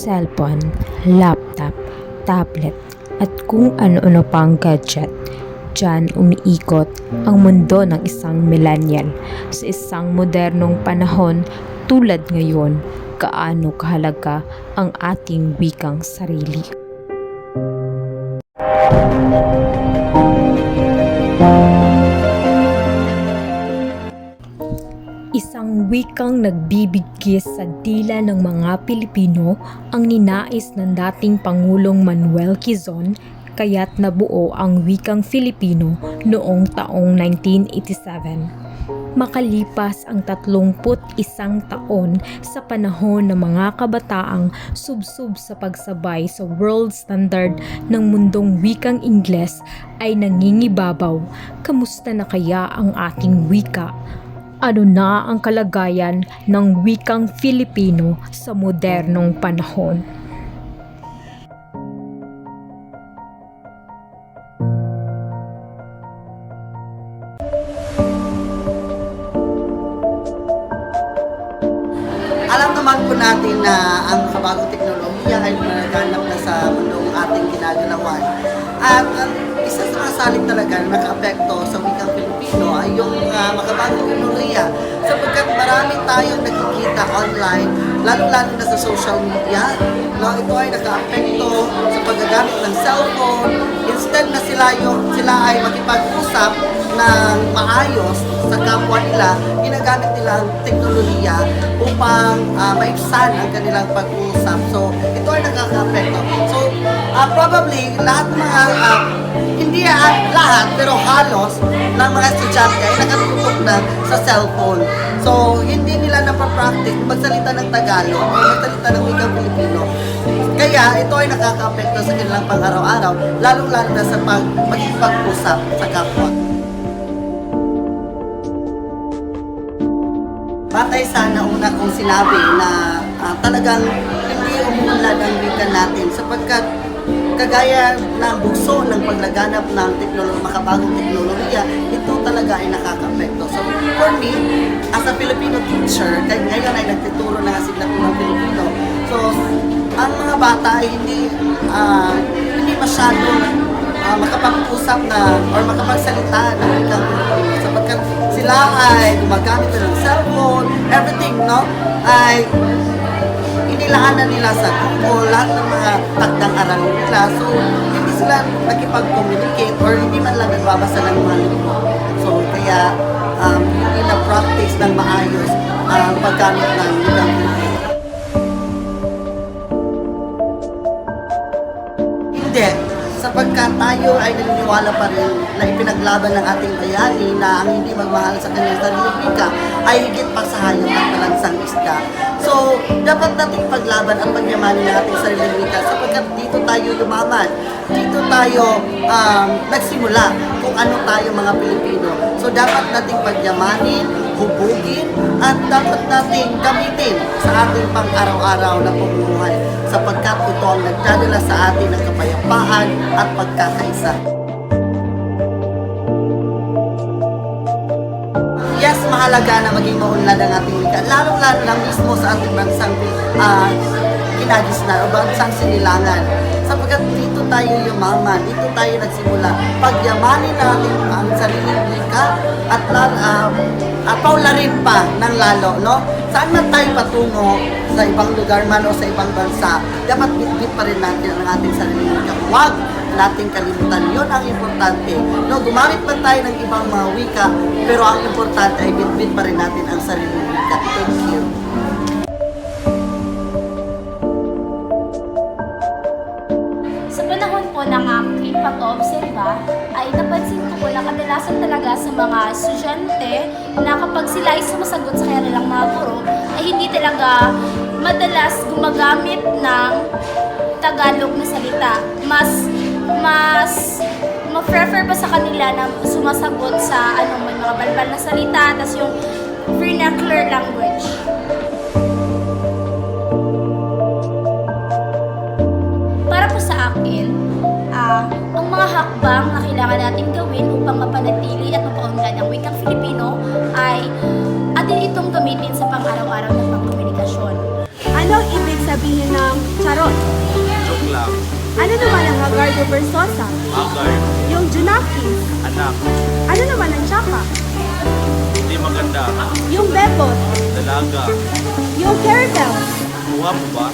cellphone, laptop, tablet, at kung ano-ano pang gadget. Diyan umiikot ang mundo ng isang millennial sa isang modernong panahon tulad ngayon kaano kahalaga ang ating wikang sarili. Isang wikang nagbibigkis sa dila ng mga Pilipino ang ninais ng dating Pangulong Manuel Quezon kaya't nabuo ang wikang Filipino noong taong 1987. Makalipas ang 31 taon sa panahon ng mga kabataang subsub sa pagsabay sa world standard ng mundong wikang Ingles ay nangingibabaw. Kamusta na kaya ang ating wika? Ano na ang kalagayan ng wikang Filipino sa modernong panahon? Alam naman po natin na ang kabagong teknolohiya ay nanaganap na sa mundong ating ginagalawan. At ang isa sa mga salik talaga na nakaapekto sa wikang Pilipino ay yung uh, makabagong teknolohiya sapagkat marami tayong nakikita online, lalo-lalo na sa social media. No, ito ay nakaapekto sa paggagamit ng cellphone. Instead na sila, yung, sila ay makipag-usap ng maayos sa kapwa nila, ginagamit nila ang teknolohiya upang uh, maibsan ang kanilang pag-uusap. So, ito ay nakaka-apekto. So, uh, probably, lahat ng mga, uh, uh, lahat, pero halos ng mga estudyante ay nakatutok na sa cellphone. So, hindi nila napapractice magsalita ng Tagalog o magsalita ng wikang Pilipino. Kaya, ito ay nakaka-apekto sa kanilang pang-araw-araw, lalong-lalo na sa pag magpag-usap sa kapwa. Batay sa nauna kong sinabi na ah, talagang hindi umuunlad ang wika natin sapagkat kagaya ng bugso ng paglaganap ng teknolo makabagong teknolohiya, ito talaga ay nakaka-apekto. So for me, as a Filipino teacher, kahit ngayon ay nagtuturo ng asignaturang Filipino, so ang mga bata ay hindi ah, hindi masyadong ah, makapag-usap na or makapagsalita ng Pilipino sapagkat sila ay gumagamit ng cellphone, everything, no? Ay inilaanan nila sa Google, lahat ng mga takdang aral nila. So, hindi sila nakipag-communicate or hindi man lang nagbabasa ng mga libro. So, kaya um, hindi na practice ng maayos ang paggamit ng Pilipino. Hindi. Sapagkat tayo ay naniniwala pa rin na ipinaglaban ng ating bayani na ang hindi magmahal sa kanyang sariling ay higit pa sa hayop at talansang isda. So, dapat nating paglaban ang pagyamanin ng ating sariling sapagkat dito tayo lumaman. Dito tayo um, nagsimula kung ano tayo mga Pilipino. So, dapat nating pagyamanin, hubugin, at dapat nating gamitin sa ating pang-araw-araw na pamumuhay sapagkat ito ang nagdadala sa atin ng kapayapaan at pagkakaisa. Yes, mahalaga na maging maunlad ang ating wika, lalong-lalo na mismo sa ating bansang uh, kinagisnan o bansang sinilangan. Sapagkat dito tayo yumaman, dito tayo nagsimula. Pagyamanin natin ang sariling wika at uh, at paularin pa ng lalo, no? Saan man tayo patungo sa ibang lugar man o sa ibang bansa, dapat bitbit pa rin natin ang ating sariling wika. Huwag nating kalimutan. Yun ang importante. No, gumamit man tayo ng ibang mga wika, pero ang importante ay bitbit pa rin natin ang sariling wika. Thank you. Po ng aking pag-oobserba, ay napansin ko po na kadalasan talaga sa mga estudyante na kapag sila ay sumasagot sa kanilang mga guro, ay hindi talaga madalas gumagamit ng Tagalog na salita. Mas, mas, ma-prefer pa sa kanila na sumasagot sa ano, may mga balbal na salita, tas yung vernacular language. Natin gawin upang mapanatili at mapaunlad ang wikang Filipino ay atin itong gamitin sa pang-araw-araw na pangkomunikasyon. Ano ibig sabihin ng charot. Joke lang. Ano naman ang Hagardo Versosa? Haggard, Yung Junakis. anak, Ano naman ang Chaka? hindi maganda. Yung Bebot. Dalaga, Yung Carabel. kuha mo ba?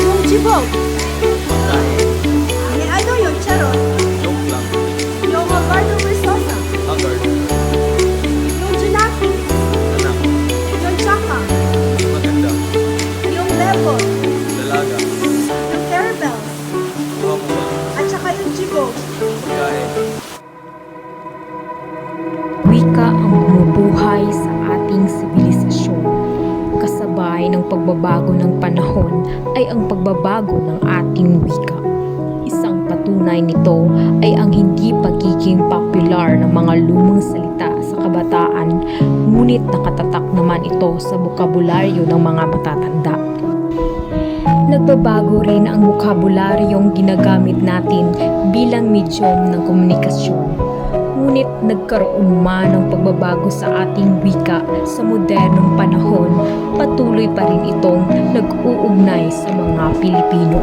Yung Chibog. Bebot. Dalaga, Yung mo ba? At saka yung Chibog. Pagkain, Wika ang bumubuhay sa ating sibilisasyon. Kasabay ng pagbabago ng panahon ay ang pagbabago ng ating wika. Isang patunay nito ay ang hindi pagiging popular ng mga lumang salita sa kabataan, ngunit nakatatak naman ito sa bokabularyo ng mga matatanda. Nagbabago rin ang bokabularyong ginagamit natin bilang medium ng komunikasyon. Ngunit nagkaroon man ng pagbabago sa ating wika sa modernong panahon, patuloy pa rin itong nag-uugnay sa mga Pilipino.